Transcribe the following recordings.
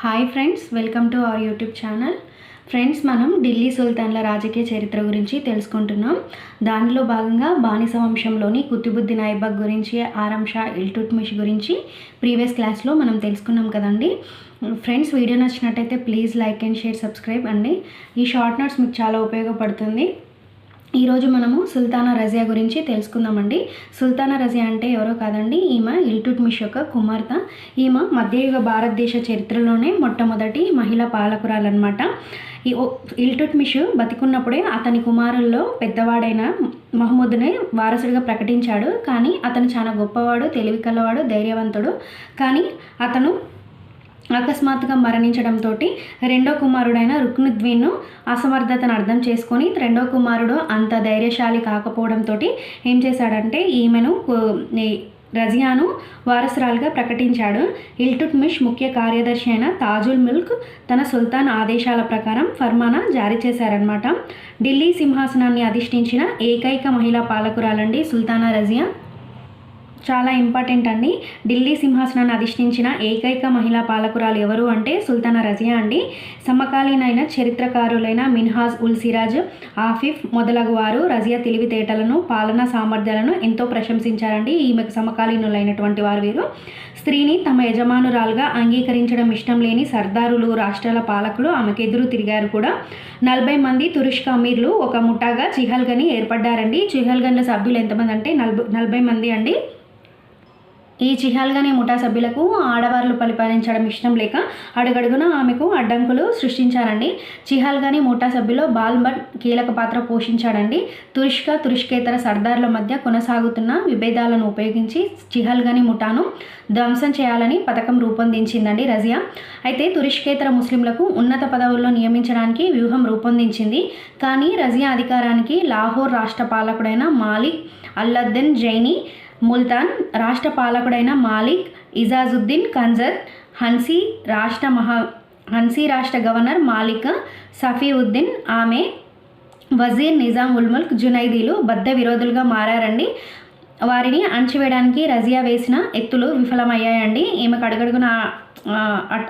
Hi friends welcome to our YouTube channel friends మనం ఢిల్లీ సుల్తాన్ల రాజకీయ చరిత్ర గురించి తెలుసుకుంటున్నాం. దానిలో భాగంగా బానిస వంశంలోని కుతుబుద్దీన్ ఐబక్ గురించి ఆరం ఇల్టుట్మిష్ గురించి ప్రీవియస్ క్లాస్లో మనం తెలుసుకున్నాం కదండి. ఫ్రెండ్స్ వీడియో నచ్చినట్టయితే please like and share subscribe అండి. ఈ షార్ట్ నోట్స్ మీకు చాలా ఉపయోగపడుతుంది. ఈరోజు మనము సుల్తానా రజియా గురించి తెలుసుకుందామండి. సుల్తానా రజియా అంటే ఎవరో కాదండి ఈమె ఇల్టుట్మిష్ యొక్క కుమార్తె. ఈమె మధ్యయుగ భారతదేశ చరిత్రలోనే మొట్టమొదటి మహిళా పాలకురాలన్నమాట. ఈ ఇల్టుట్మిష్ బతికున్నప్పుడే అతని కుమారుల్లో పెద్దవాడైన మహమ్మద్ని వారసుడిగా ప్రకటించాడు. కానీ అతను చాలా గొప్పవాడు తెలివి కలవాడు ధైర్యవంతుడు. కానీ అతను అకస్మాత్తుగా మరణించడంతో రెండో కుమారుడైన రుక్నుద్వీన్ను అసమర్థతను అర్థం చేసుకొని రెండో కుమారుడు అంత ధైర్యశాలి కాకపోవడంతో ఏం చేశాడంటే ఈమెను రజియాను వారసురాలుగా ప్రకటించాడు. ఇల్టుట్మిష్ ముఖ్య కార్యదర్శి అయిన తాజుల్ మిల్క్ తన సుల్తాన్ ఆదేశాల ప్రకారం ఫర్మానా జారీ చేశారనమాట ఢిల్లీ సింహాసనాన్ని అధిష్ఠించిన ఏకైక మహిళా పాలకురాలండి సుల్తానా రజియా. చాలా ఇంపార్టెంట్ అండి. ఢిల్లీ సింహాసనాన్ని అధిష్ఠించిన ఏకైక మహిళా పాలకురాలు ఎవరు అంటే సుల్తానా రజియా అండి. సమకాలీనైన చరిత్రకారులైన మిన్హాజ్ ఉల్ సిరాజ్ ఆఫిఫ్ మొదలగు వారు రజియా తెలివితేటలను పాలనా సామర్థ్యాలను ఎంతో ప్రశంసించారండి. ఈమెకు సమకాలీనులైనటువంటి వారు వీరు. స్త్రీని తమ యజమానురాలుగా అంగీకరించడం ఇష్టం లేని సర్దారులు రాష్ట్రాల పాలకులు ఆమెకు ఎదురు తిరిగారు కూడా. నలభై మంది తురుష్క అమీర్లు ఒక ముఠాగా చిహల్గని ఏర్పడ్డారండి. చిహల్గన్ల సభ్యులు ఎంతమంది అంటే నలభై నలభై మంది అండి. ఈ చిహాల్గానే ముఠా సభ్యులకు ఆడవార్లు పరిపాలించడం ఇష్టం లేక అడుగడుగున ఆమెకు అడ్డంకులు సృష్టించారండి. చిహాల్గానే ముఠా సభ్యులో బాల్బన్ కీలక పాత్ర పోషించాడండి. తురుష్క తురుష్కేతర సర్దార్ల మధ్య కొనసాగుతున్న విభేదాలను ఉపయోగించి చిహల్గాని ముఠాను ధ్వంసం చేయాలని పథకం రూపొందించిందండి రజియా. అయితే తురుష్కేతర ముస్లింలకు ఉన్నత పదవుల్లో నియమించడానికి వ్యూహం రూపొందించింది. కానీ రజియా అధికారానికి లాహోర్ రాష్ట్ర పాలకుడైన మాలిక్ అల్లద్దెన్ జైని ముల్తాన్ రాష్ట్ర పాలకుడైన మాలిక్ ఇజాజుద్దీన్ కన్జర్ హన్సీ రాష్ట్ర మహా హన్సీ రాష్ట్ర గవర్నర్ మాలిక్ సఫీవుద్దీన్ ఆమె వజీర్ నిజాం ఉల్ ముల్క్ జునైదీలు బద్ద విరోధులుగా మారారండి. వారిని అణచివేయడానికి రజియా వేసిన ఎత్తులు విఫలమయ్యాయండి. ఈమెకు అడుగడుగున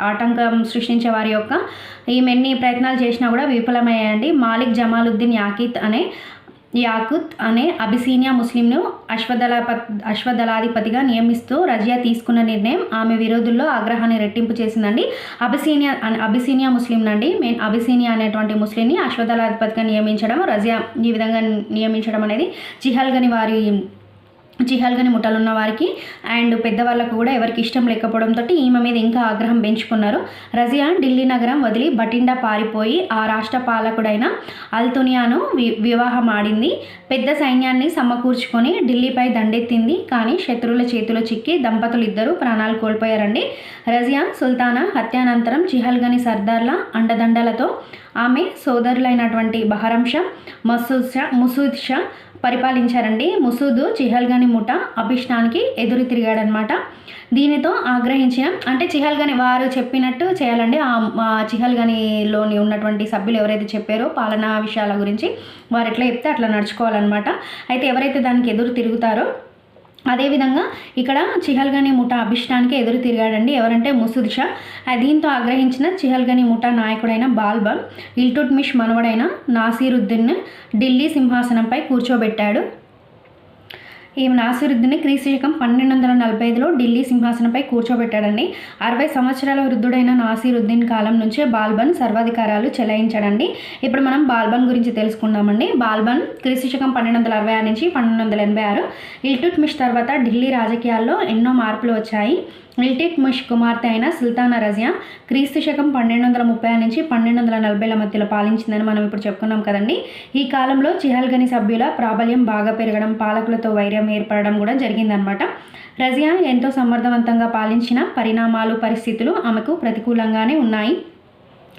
ఆటంకం సృష్టించే వారి యొక్క ఈమె ఎన్ని ప్రయత్నాలు చేసినా కూడా విఫలమయ్యాయండి. మాలిక్ జమాలుద్దీన్ యాకిత్ అనే యాకుత్ అనే అబిసీనియా ముస్లింను అశ్వదళప అశ్వదళాధిపతిగా నియమిస్తూ రజియా తీసుకున్న నిర్ణయం ఆమె విరోధుల్లో ఆగ్రహాన్ని రెట్టింపు చేసిందండి. అబిసీనియా అబిసీనియా ముస్లిం నండి మెయిన్ అబిసీనియా అనేటువంటి ముస్లింని అశ్వదళాధిపతిగా నియమించడం రజియా ఈ విధంగా నియమించడం అనేది చిహల్గని వారి చిహల్గని ముఠాలు ఉన్న వారికి అండ్ పెద్దవాళ్ళకు కూడా ఎవరికి ఇష్టం లేకపోవడంతో ఈమె మీద ఇంకా ఆగ్రహం పెంచుకున్నారు. రజియా ఢిల్లీ నగరం వదిలి బటిండా పారిపోయి ఆ రాష్ట్ర పాలకుడైన అల్తునియాను వి వివాహం ఆడింది. పెద్ద సైన్యాన్ని సమకూర్చుకొని ఢిల్లీపై దండెత్తింది. కానీ శత్రువుల చేతిలో చిక్కి దంపతులు ఇద్దరు ప్రాణాలు కోల్పోయారండి. రజియా సుల్తానా హత్యానంతరం చిహల్గని సర్దార్ల అండదండలతో ఆమె సోదరులైనటువంటి బహరం షా మసూద్ షా ముసూద్ షా పరిపాలించారండి. ముసూదు చిహల్గని ముఠ అభిష్టానికి ఎదురు తిరిగాడనమాట. దీనితో ఆగ్రహించిన అంటే చిహల్గని వారు చెప్పినట్టు చేయాలండి. ఆ చిహల్గానిలోని చిహల్గనిలోని ఉన్నటువంటి సభ్యులు ఎవరైతే చెప్పారో పాలనా విషయాల గురించి వారు ఎట్లా చెప్తే అట్లా నడుచుకోవాలన్నమాట అయితే ఎవరైతే దానికి ఎదురు తిరుగుతారో అదేవిధంగా ఇక్కడ చిహల్గని ముఠా అభిష్టానికి ఎదురు తిరిగాడండి. ఎవరంటే ముసుద్ షా. దీంతో ఆగ్రహించిన చిహల్గని ముఠా నాయకుడైన బాల్బన్ ఇల్టుట్మిష్ మనవడైన నాసీరుద్దీన్ ఢిల్లీ సింహాసనంపై కూర్చోబెట్టాడు. ఈ నాసిరుద్దీన్ని క్రీస్తు శకం పన్నెండు వందల నలభై ఐదులో ఢిల్లీ సింహాసనంపై కూర్చోబెట్టాడండి. అరవై సంవత్సరాల వృద్ధుడైన నాసిరుద్దీన్ కాలం నుంచే బాల్బన్ సర్వాధికారాలు చెలాయించాడండి. ఇప్పుడు మనం బాల్బన్ గురించి తెలుసుకుందామండి. బాల్బన్ క్రీస్తు శకం పన్నెండు వందల అరవై ఆరు నుంచి పన్నెండు వందల ఎనభై ఆరు. ఇల్టుట్మిష్ తర్వాత ఢిల్లీ రాజకీయాల్లో ఎన్నో మార్పులు వచ్చాయి. ఇల్టుట్మిష్ కుమార్తె అయిన సుల్తానా రజియా క్రీస్తు శకం పన్నెండు వందల ముప్పై నుంచి పన్నెండు వందల నలభైల మధ్యలో పాలించిందని మనం ఇప్పుడు చెప్పుకున్నాం కదండి. ఈ కాలంలో చిహల్గని సభ్యుల ప్రాబల్యం బాగా పెరగడం పాలకులతో వైర్యం ఏర్పడడం కూడా జరిగిందనమాట. రజియా ఎంతో సమర్థవంతంగా పాలించిన పరిణామాలు పరిస్థితులు ఆమెకు ప్రతికూలంగానే ఉన్నాయి.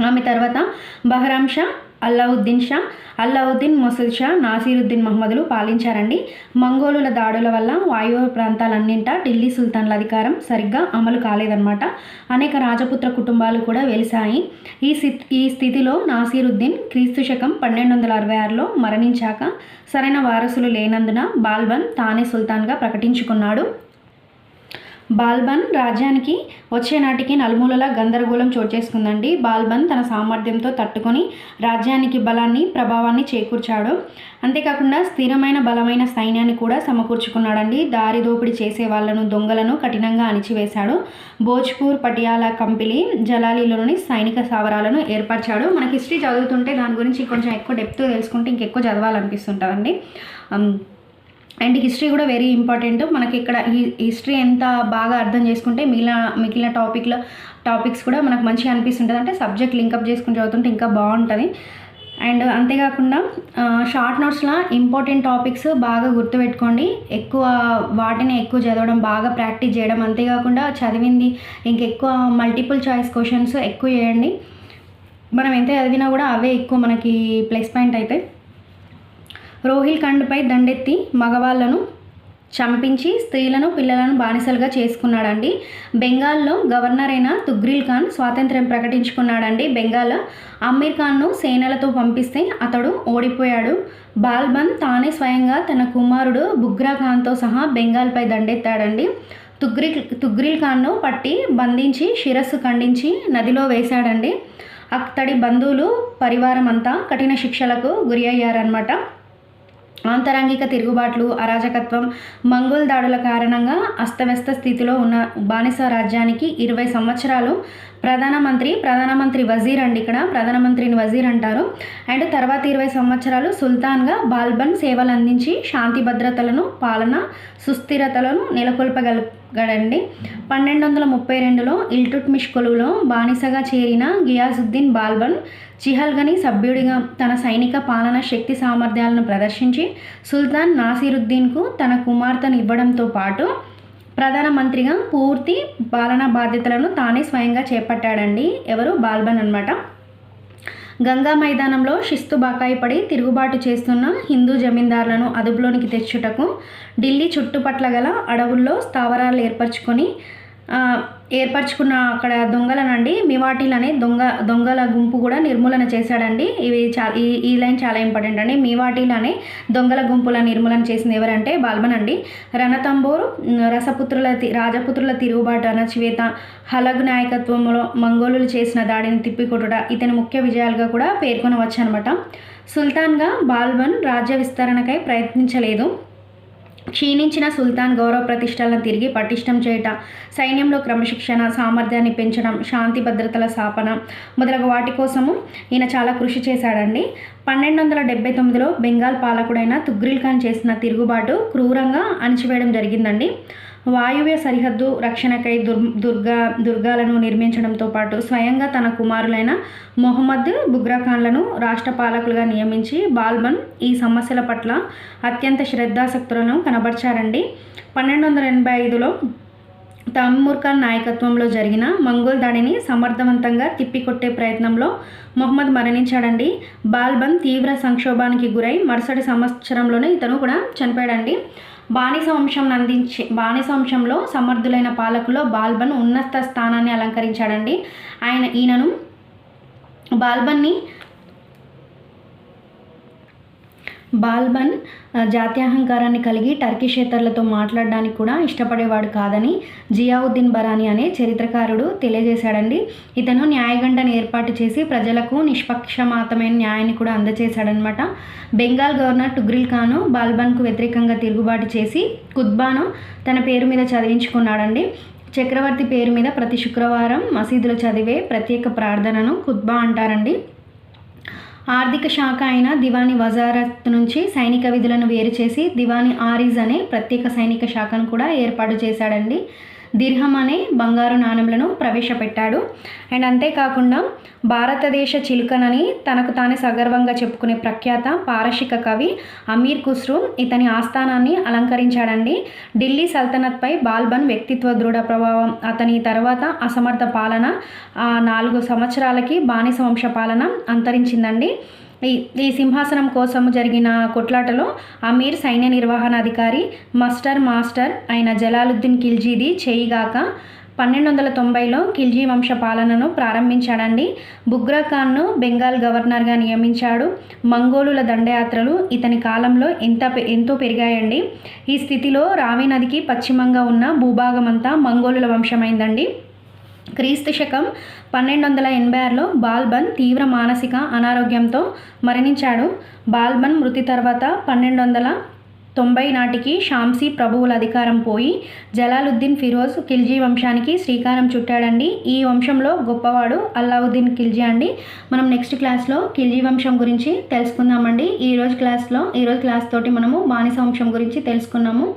ఆమె తర్వాత బహరాంషా అల్లావుద్దీన్ షా అల్లావుద్దీన్ మొసద్ షా నాసిరుద్దీన్ మహమ్మదులు పాలించారండి. మంగోలుల దాడుల వల్ల వాయువ్య ప్రాంతాలన్నింటా ఢిల్లీ సుల్తాన్ల అధికారం సరిగ్గా అమలు కాలేదన్నమాట. అనేక రాజపుత్ర కుటుంబాలు కూడా వెలిశాయి. ఈ స్థితి ఈ స్థితిలో నాసీరుద్దీన్ క్రీస్తు శకం పన్నెండు వందల అరవై ఆరులో మరణించాక సరైన వారసులు లేనందున బాల్బన్ తానే సుల్తాన్గా ప్రకటించుకున్నాడు. బాల్బన్ రాజ్యానికి వచ్చే నాటికి నలుమూలల గందరగోళం చోటు చేసుకుందండి. బాల్బన్ తన సామర్థ్యంతో తట్టుకొని రాజ్యానికి బలాన్ని ప్రభావాన్ని చేకూర్చాడు. అంతేకాకుండా స్థిరమైన బలమైన సైన్యాన్ని కూడా సమకూర్చుకున్నాడండి. దారి దోపిడీ చేసే వాళ్ళను దొంగలను కఠినంగా అణిచివేశాడు. భోజ్పూర్ పటియాలా కంపిలి జలాలీలోని సైనిక స్థావరాలను ఏర్పరిచాడు. మనకి హిస్టరీ చదువుతుంటే దాని గురించి కొంచెం ఎక్కువ డెప్త్ తెలుసుకుంటే ఇంకెక్కువ చదవాలనిపిస్తుంటుందండి. um, అండ్ హిస్టరీ కూడా వెరీ ఇంపార్టెంట్. మనకి ఇక్కడ హిస్టరీ ఎంత బాగా అర్థం చేసుకుంటే మిగిలిన మిగిలిన టాపిక్లో టాపిక్స్ కూడా మనకు మంచిగా అనిపిస్తుంటుంది. అంటే సబ్జెక్ట్ లింకప్ చేసుకుని చదువుతుంటే ఇంకా బాగుంటుంది. అండ్ అంతేకాకుండా షార్ట్ నోట్స్లో ఇంపార్టెంట్ టాపిక్స్ బాగా గుర్తుపెట్టుకోండి. ఎక్కువ వాటిని ఎక్కువ చదవడం బాగా ప్రాక్టీస్ చేయడం అంతేకాకుండా చదివింది ఇంకెక్కువ మల్టిపుల్ చాయిస్ క్వశ్చన్స్ ఎక్కువ చేయండి. మనం ఎంత చదివినా కూడా అవే ఎక్కువ మనకి ప్లస్ పాయింట్ అయితే రోహిల్ఖండ్పై దండెత్తి మగవాళ్ళను చంపించి స్త్రీలను పిల్లలను బానిసలుగా చేసుకున్నాడండి. బెంగాల్లో గవర్నర్ అయిన తుగ్రిల్ ఖాన్ స్వాతంత్ర్యం ప్రకటించుకున్నాడండి. బెంగాల్ అమీర్ ఖాన్ను సేనలతో పంపిస్తే అతడు ఓడిపోయాడు. బాల్బన్ తానే స్వయంగా తన కుమారుడు బుగ్రా ఖాన్తో సహా బెంగాల్పై దండెత్తాడండి. తుగ్రిల్ తుగ్రిల్ ఖాన్ను పట్టి బంధించి శిరస్సు ఖండించి నదిలో వేశాడండి. అతడి బంధువులు పరివారం అంతా కఠిన శిక్షలకు గురి అయ్యారనమాట ఆంతరంగిక తిరుగుబాట్లు అరాజకత్వం మంగోల్ దాడుల కారణంగా అస్తవ్యస్త స్థితిలో ఉన్న బానిస రాజ్యానికి ఇరవై సంవత్సరాలు. ప్రధానమంత్రి ప్రధానమంత్రి వజీర్ అండి ఇక్కడ ప్రధానమంత్రిని వజీర్ అంటారు. అండ్ తర్వాత ఇరవై సంవత్సరాలు సుల్తాన్గా బాల్బన్ సేవలు అందించి శాంతి భద్రతలను పాలన సుస్థిరతలను గడండి. పన్నెండు వందల ముప్పై రెండులో ఇల్టుట్మిష్ కొలువులో బానిసగా చేరిన గియాజుద్దీన్ బాల్బన్ చిహల్గని సభ్యుడిగా తన సైనిక పాలన శక్తి సామర్థ్యాలను ప్రదర్శించి సుల్తాన్ నాసిరుద్దీన్కు తన కుమార్తెను ఇవ్వడంతో పాటు ప్రధానమంత్రిగా పూర్తి పాలనా బాధ్యతలను తానే స్వయంగా చేపట్టాడండి. ఎవరు? బాల్బన్ అనమాట గంగా మైదానంలో శిస్తు బాకాయి పడి తిరుగుబాటు చేస్తున్న హిందూ జమీందారులను అదుపులోనికి తెచ్చుటకు ఢిల్లీ చుట్టుపట్ల గల అడవుల్లో స్థావరాలు ఏర్పరచుకొని ఏర్పరచుకున్న అక్కడ దొంగలనండి. మివాటీలు అనే దొంగ దొంగల గుంపు కూడా నిర్మూలన చేశాడండి. ఇవి చా ఈ ఈ లైన్ చాలా ఇంపార్టెంట్ అండి. మివాటీలు అనే దొంగల గుంపుల నిర్మూలన చేసింది ఎవరంటే బాల్బన్ అండి రణతంబోరు రసపుత్రుల రాజపుత్రుల తిరుగుబాటు అణచివేత హలగ్ నాయకత్వంలో మంగోలులు చేసిన దాడిని తిప్పికొట్టుట ఇతని ముఖ్య విజయాలుగా కూడా పేర్కొనవచ్చు అనమాట సుల్తాన్గా బాల్బన్ రాజ్య విస్తరణకై ప్రయత్నించలేదు. క్షీణించిన సుల్తాన్ గౌరవ ప్రతిష్టలను తిరిగి పటిష్టం చేయట సైన్యంలో క్రమశిక్షణ సామర్థ్యాన్ని పెంచడం శాంతి భద్రతల స్థాపన మొదలగు వాటి కోసము ఈయన చాలా కృషి చేశాడండి. పన్నెండు వందల డెబ్బై తొమ్మిదిలో బెంగాల్ పాలకుడైన తుగ్రిల్ ఖాన్ చేసిన తిరుగుబాటు క్రూరంగా అణిచివేయడం జరిగిందండి. వాయువ్య సరిహద్దు రక్షణకై దుర్ దుర్గా దుర్గాలను నిర్మించడంతో పాటు స్వయంగా తన కుమారులైన మొహమ్మద్ బుగ్రాఖాన్లను రాష్ట్ర పాలకులుగా నియమించి బాల్బన్ ఈ సమస్యల పట్ల అత్యంత శ్రద్ధాసక్తులను కనబర్చారండి. పన్నెండు వందల ఎనభై ఐదులో తమ్మూర్ ఖాన్ నాయకత్వంలో జరిగిన మంగోల్ దాడిని సమర్థవంతంగా తిప్పికొట్టే ప్రయత్నంలో మొహమ్మద్ మరణించాడండి. బాల్బన్ తీవ్ర సంక్షోభానికి గురై మరుసటి సంవత్సరంలోనే ఇతను కూడా చనిపోయాడండి. బానిస వంశం అందించి బానిస వంశంలో సమర్థులైన పాలకులో బాల్బన్ ఉన్నత స్థానాన్ని అలంకరించాడండి. ఆయన ఈయనను బాల్బన్ని బాల్బన్ జాత్యాహంకారాన్ని కలిగి టర్కిషేతర్లతో మాట్లాడడానికి కూడా ఇష్టపడేవాడు కాదని జియావుద్దీన్ బరాని అనే చరిత్రకారుడు తెలియజేశాడండి. ఇతను న్యాయగండను ఏర్పాటు చేసి ప్రజలకు నిష్పక్షమాతమైన న్యాయాన్ని కూడా అందజేశాడనమాట బెంగాల్ గవర్నర్ టుగ్రిల్ ఖాను బాల్బన్కు వ్యతిరేకంగా తిరుగుబాటు చేసి కుత్బాను తన పేరు మీద చదివించుకున్నాడండి. చక్రవర్తి పేరు మీద ప్రతి శుక్రవారం మసీదులో చదివే ప్రత్యేక ప్రార్థనను కుత్బా అంటారండి. ఆర్థిక శాఖ అయిన దివాని వజారత్ నుంచి సైనిక విధులను వేరు చేసి దివాని ఆరిజ్ అనే ప్రత్యేక సైనిక శాఖను కూడా ఏర్పాటు చేశాడండి. దిర్హం అనే బంగారు నాణెంలను ప్రవేశపెట్టాడు. అండ్ అంతేకాకుండా భారతదేశ చిలుకనని తనకు తానే సగర్వంగా చెప్పుకునే ప్రఖ్యాత పారశిక కవి అమీర్ ఖుస్రూ ఇతని ఆస్థానాన్ని అలంకరించాడండి. ఢిల్లీ సల్తనత్పై బాల్బన్ వ్యక్తిత్వ దృఢ ప్రభావం అతని తర్వాత అసమర్థ పాలన నాలుగు సంవత్సరాలకి బానిస వంశ పాలన అంతరించిందండి. ఈ ఈ సింహాసనం కోసం జరిగిన కొట్లాటలో అమీర్ సైన్య నిర్వహణాధికారి మస్టర్ మాస్టర్ అయిన జలాలుద్దీన్ ఖిల్జీది చేయిగాక పన్నెండు వందల తొంభైలో ఖిల్జీ వంశ పాలనను ప్రారంభించాడండి. బుగ్రా ఖాన్ను బెంగాల్ గవర్నర్గా నియమించాడు. మంగోలుల దండయాత్రలు ఇతని కాలంలో ఎంత పె- ఎంతో పెరిగాయండి. ఈ స్థితిలో రావి నదికి పశ్చిమంగా ఉన్న భూభాగం అంతా మంగోలుల వంశమైందండి. క్రీస్తు శకం పన్నెండు వందల ఎనభై ఆరులో బాల్బన్ తీవ్ర మానసిక అనారోగ్యంతో మరణించాడు. బాల్బన్ మృతి తర్వాత పన్నెండు వందల తొంభై నాటికి షాంసీ ప్రభువుల అధికారం పోయి జలాలుద్దీన్ ఫిరోజ్ ఖిల్జీ వంశానికి శ్రీకారం చుట్టాడండి. ఈ వంశంలో గొప్పవాడు అల్లావుద్దీన్ ఖిల్జీ అండి. మనం నెక్స్ట్ క్లాస్లో ఖిల్జీ వంశం గురించి తెలుసుకుందామండి. ఈరోజు క్లాస్లో ఈరోజు క్లాస్ తోటి మనము బానిస వంశం గురించి తెలుసుకున్నాము.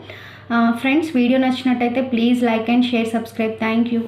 ఫ్రెండ్స్ వీడియో నచ్చినట్టయితే please like and share subscribe. Thank you.